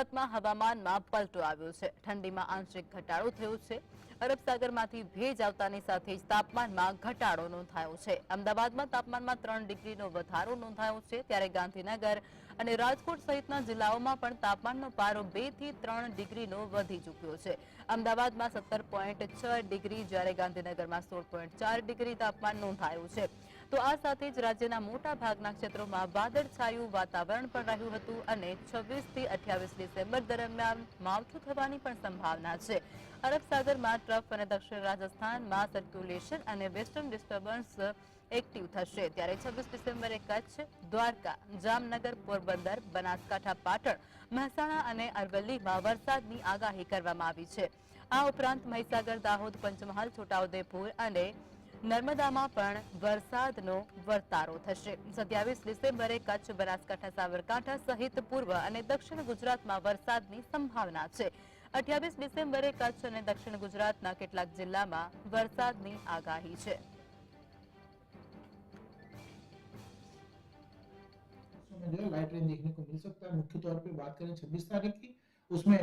ગુજરાતમાં હવામાનમાં પલટો આવ્યો છે. ઠંડીમાં આંશિક ઘટાડો થયો છે. અરબ સાગરમાંથી ભેજ આવતાની સાથે જ તાપમાનમાં ઘટાડો નોંધાયો છે. અમદાવાદમાં તાપમાનમાં ત્રણ ડિગ્રીનો વધારો નોંધાયો છે. ત્યારે ગાંધીનગર અને રાજકોટ સહિતના જિલ્લાઓમાં પણ તાપમાનનો પારો બેથી ત્રણ ડિગ્રીનો વધી ચૂક્યો છે. અમદાવાદમાં સત્તર પોઈન્ટ છ ડિગ્રી, જ્યારે ગાંધીનગરમાં સોળ પોઈન્ટ ચાર ડિગ્રી તાપમાન નોંધાયું છે. તો આ સાથે જ રાજ્યના મોટા ભાગના ક્ષેત્રોમાં વાદળછાયું વાતાવરણ પણ રહ્યું હતું અને 26 થી અઠ્યાવીસ ડિસેમ્બર દરમિયાન માવઠું થવાની પણ સંભાવના છે. અરબ સાગરમાં ટ્રફ અને દક્ષિણ રાજસ્થાનમાં સર્ક્યુલેશન અને વેસ્ટર્ન ડિસ્ટર્બન્સ એક્ટિવ થશે. ત્યારે 26 ડિસેમ્બરે કચ્છ, દ્વારકા, જામનગર, પોરબંદર, બનાસકાંઠા, પાટણ, મહેસાણા અને અરવલ્લીમાં વરસાદની આગાહી કરવામાં આવી છે. આ ઉપરાંત મહીસાગર, દાહોદ, પંચમહાલ, છોટાઉદેપુર અને નર્મદામાં પણ વરસાદનો વર્તારો થશે સત્યાવીસ ડિસેમ્બરે કચ્છ બનાસકાંઠા સાબરકાંઠા સહિત પૂર્વ અને દક્ષિણ ગુજરાતમાં વરસાદની સંભાવના છે અઠ્યાવીસ ડિસેમ્બરે કચ્છ અને દક્ષિણ ગુજરાતના કેટલાક જિલ્લામાં વરસાદની આગાહી છે में जो है लाइट रेन देखने को मिल सकता है मुख्य तौर पे बात करें 26 तारीख की उसमें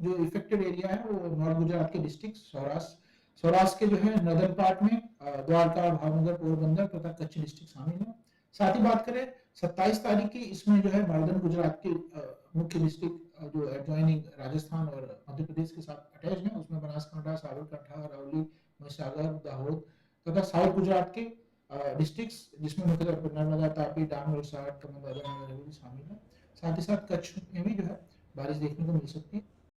जो इफेक्टेड एरिया है वो नॉर्थ गुजरात के डिस्ट्रिक्ट सौराष्ट्र सौराष्ट्र के जो है नदर पार्ट में द्वारका, भावनगर, पोरबंदर तथा कच्छ डिस्ट्रिक्ट शामिल है। साथ ही बात करें 27 तारीख की इसमें जो है नॉर्दर्न गुजरात के मुख्य डिस्ट्रिक्ट जो एडजॉइनिंग राजस्थान और मध्य प्रदेश के साथ अटैच है। उसमें बनासकांठा, साबरकांठा अरावली महसागर, दाहोद तथा साउथ गुजरात के डिस्ट्रिक्ट्स जिसमें मुख्यतः नर्मदा, तापी, डांग कमल दादर नगर हवेली शामिल है। साथ ही साथ कच्छ में भी जो है, बारिश देखने को मिल सकती है।